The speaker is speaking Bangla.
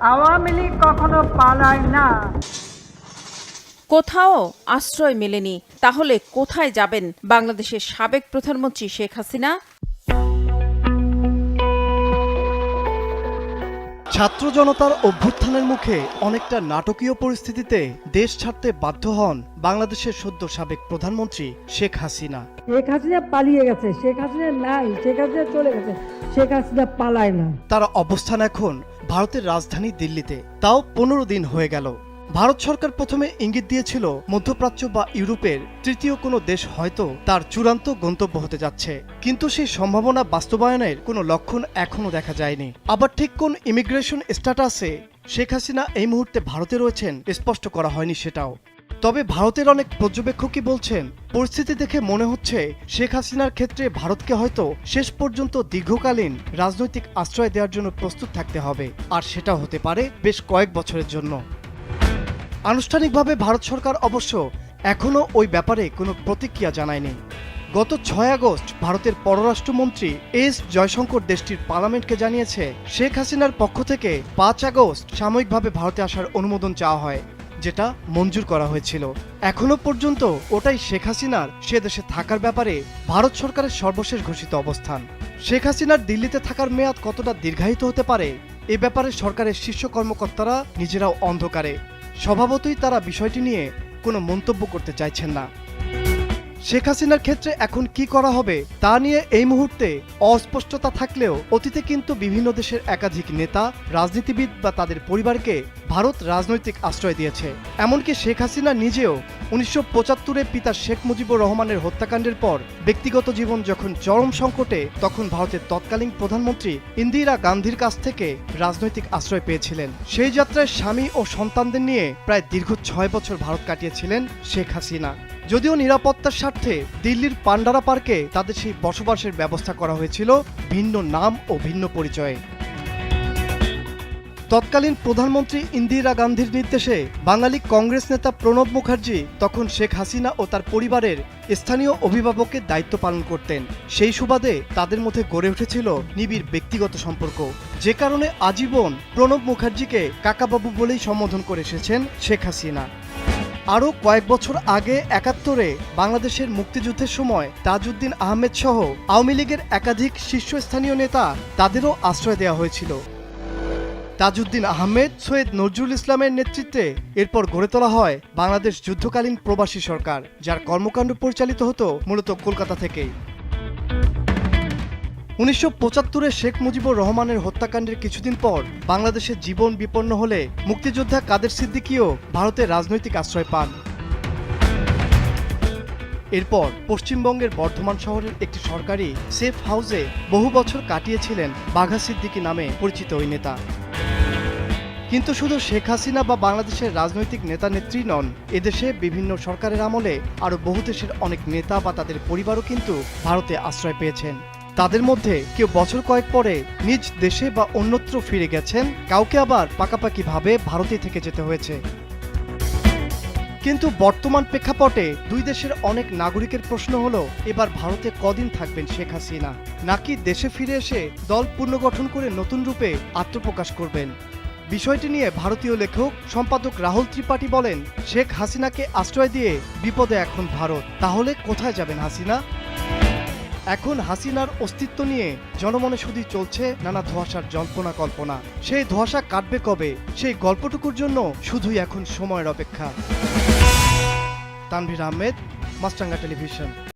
আওয়ামী লীগ কখনো পালায় না। কোথাও আশ্রয় মেলেনি তাহলে কোথায় যাবেন বাংলাদেশের সাবেক প্রধানমন্ত্রী শেখ হাসিনা? ছাত্র জনতার অভ্যুত্থানের মুখে অনেকটা নাটকীয় পরিস্থিতিতে দেশ ছাড়তে বাধ্য হন বাংলাদেশের সদ্য সাবেক প্রধানমন্ত্রী শেখ হাসিনা। শেখ হাসিনা পালিয়ে গেছে শেখ হাসিনা নাই শেখ হাসিনা চলে গেছে শেখ হাসিনা পালায় না। তার অবস্থান এখন ভারতের রাজধানী দিল্লিতে। তাও পনেরো দিন হয়ে গেল। ভারত সরকার প্রথমে ইঙ্গিত দিয়েছিল, মধ্যপ্রাচ্য বা ইউরোপের তৃতীয় কোনো দেশ হয়তো তার চূড়ান্ত গন্তব্য হতে যাচ্ছে। কিন্তু সেই সম্ভাবনা বাস্তবায়নের কোনো লক্ষণ এখনও দেখা যায়নি। আবার ঠিক কোন ইমিগ্রেশন স্ট্যাটাসে শেখ হাসিনা এই মুহূর্তে ভারতে রয়েছেন, স্পষ্ট করা হয়নি সেটাও। তবে ভারতের অনেক পর্যবেক্ষকই বলছেন, পরিস্থিতি দেখে মনে হচ্ছে শেখ হাসিনার ক্ষেত্রে ভারতকে হয়তো শেষ পর্যন্ত দীর্ঘকালীন রাজনৈতিক আশ্রয় দেওয়ার জন্য প্রস্তুত থাকতে হবে। আর সেটা হতে পারে বেশ কয়েক বছরের জন্য। আনুষ্ঠানিকভাবে ভারত সরকার অবশ্য এখনও ওই ব্যাপারে কোনো প্রতিক্রিয়া জানায়নি। গত ছয় আগস্ট ভারতের পররাষ্ট্রমন্ত্রী এস জয়শঙ্কর দেশটির পার্লামেন্টকে জানিয়েছে, শেখ হাসিনার পক্ষ থেকে পাঁচ আগস্ট সাময়িকভাবে ভারতে আসার অনুমোদন চাওয়া হয়। যেটা মঞ্জুর করা হয়েছিল। এখনও পর্যন্ত ওটাই শেখ হাসিনার সে দেশে থাকার ব্যাপারে ভারত সরকারের সর্বশেষ ঘোষিত অবস্থান। শেখ হাসিনার দিল্লিতে থাকার মেয়াদ কতটা দীর্ঘায়িত হতে পারে, এ ব্যাপারে সরকারের শীর্ষ কর্মকর্তারা নিজেরাও অন্ধকারে। স্বভাবতই তারা বিষয়টি নিয়ে কোনো মন্তব্য করতে চাইছেন না। শেখ হাসিনার ক্ষেত্রে এখন কি করা হবে তা নিয়ে এই মুহূর্তে অস্পষ্টতা থাকলেও অতীতে কিন্তু বিভিন্ন দেশের একাধিক নেতা, রাজনীতিবিদ বা তাদের পরিবারকে ভারত রাজনৈতিক আশ্রয় দিয়েছে। এমনকি শেখ হাসিনা নিজেও উনিশশো পঁচাত্তরে পিতা শেখ মুজিবুর রহমানের হত্যাকাণ্ডের পর ব্যক্তিগত জীবন যখন চরম সংকটে, তখন ভারতের তৎকালীন প্রধানমন্ত্রী ইন্দিরা গান্ধীর কাছ থেকে রাজনৈতিক আশ্রয় পেয়েছিলেন। সেই যাত্রায় স্বামী ও সন্তানদের নিয়ে প্রায় দীর্ঘ ছয় বছর ভারত কাটিয়েছিলেন শেখ হাসিনা। যদিও নিরাপত্তার স্বার্থে দিল্লির পান্ডারা পার্কে তাদের সেই বসবাসের ব্যবস্থা করা হয়েছিল ভিন্ন নাম ও ভিন্ন পরিচয়ে। তৎকালীন প্রধানমন্ত্রী ইন্দিরা গান্ধীর নির্দেশে বাঙালি কংগ্রেস নেতা প্রণব মুখার্জি তখন শেখ হাসিনা ও তার পরিবারের স্থানীয় অভিভাবকের দায়িত্ব পালন করতেন। সেই সুবাদে তাদের মধ্যে গড়ে উঠেছিল নিবিড় ব্যক্তিগত সম্পর্ক। যে কারণে আজীবন প্রণব মুখার্জিকে কাকাবাবু বলেই সম্বোধন করে এসেছেন শেখ হাসিনা। আরও কয়েক বছর আগে একাত্তরে বাংলাদেশের মুক্তিযুদ্ধের সময় তাজউদ্দিন আহমেদ সহ আওয়ামী লীগের একাধিক শীর্ষস্থানীয় নেতা তাদেরও আশ্রয় দেওয়া হয়েছিল। তাজউদ্দিন আহমেদ, সৈয়দ নজরুল ইসলামের নেতৃত্বে এরপর গড়ে তোলা হয় বাংলাদেশ যুদ্ধকালীন প্রবাসী সরকার, যার কর্মকাণ্ড পরিচালিত হতো মূলত কলকাতা থেকেই। উনিশশো পঁচাত্তরে শেখ মুজিবুর রহমানের হত্যাকাণ্ডের কিছুদিন পর বাংলাদেশের জীবন বিপন্ন হলে মুক্তিযোদ্ধা কাদের সিদ্দিকিও ভারতের রাজনৈতিক আশ্রয় পান। এরপর পশ্চিমবঙ্গের বর্ধমান শহরের একটি সরকারি সেফ হাউসে বহু বছর কাটিয়েছিলেন বাঘা সিদ্দিকী নামে পরিচিত ওই নেতা। কিন্তু শুধু শেখ হাসিনা বা বাংলাদেশের রাজনৈতিক নেতা নেত্রী নন, এদেশে বিভিন্ন সরকারের আমলে আরও বহু দেশের অনেক নেতা বা তাদের পরিবারও কিন্তু ভারতে আশ্রয় পেয়েছেন। তাদের মধ্যে কেউ বছর কয়েক পরে নিজ দেশে বা অন্যত্র ফিরে গেছেন, কাউকে আবার পাকাপাকিভাবে ভারতে থেকে যেতে হয়েছে। কিন্তু বর্তমান প্রেক্ষাপটে দুই দেশের অনেক নাগরিকের প্রশ্ন হলো, এবার ভারতে কদিন থাকবেন শেখ হাসিনা? নাকি দেশে ফিরে এসে দল পুনর্গঠন করে নতুন রূপে আত্মপ্রকাশ করবেন? বিষয়টি নিয়ে ভারতীয় লেখক সম্পাদক রাহুল ত্রিপাঠী বলেন, শেখ হাসিনাকে আশ্রয় দিয়ে বিপদে এখন ভারত। তাহলে কোথায় যাবেন হাসিনা? এখন হাসিনার অস্তিত্ব নিয়ে জনমনে শুধু চলছে নানা ধোয়াশার জল্পনা কল্পনা। সেই ধোয়াশা কাটবে কবে? সেই গল্পটুকুর জন্য শুধুই এখন সময়ের অপেক্ষা। তানভীর আহমেদ মাস্টাঙ্গা টেলিভিশন।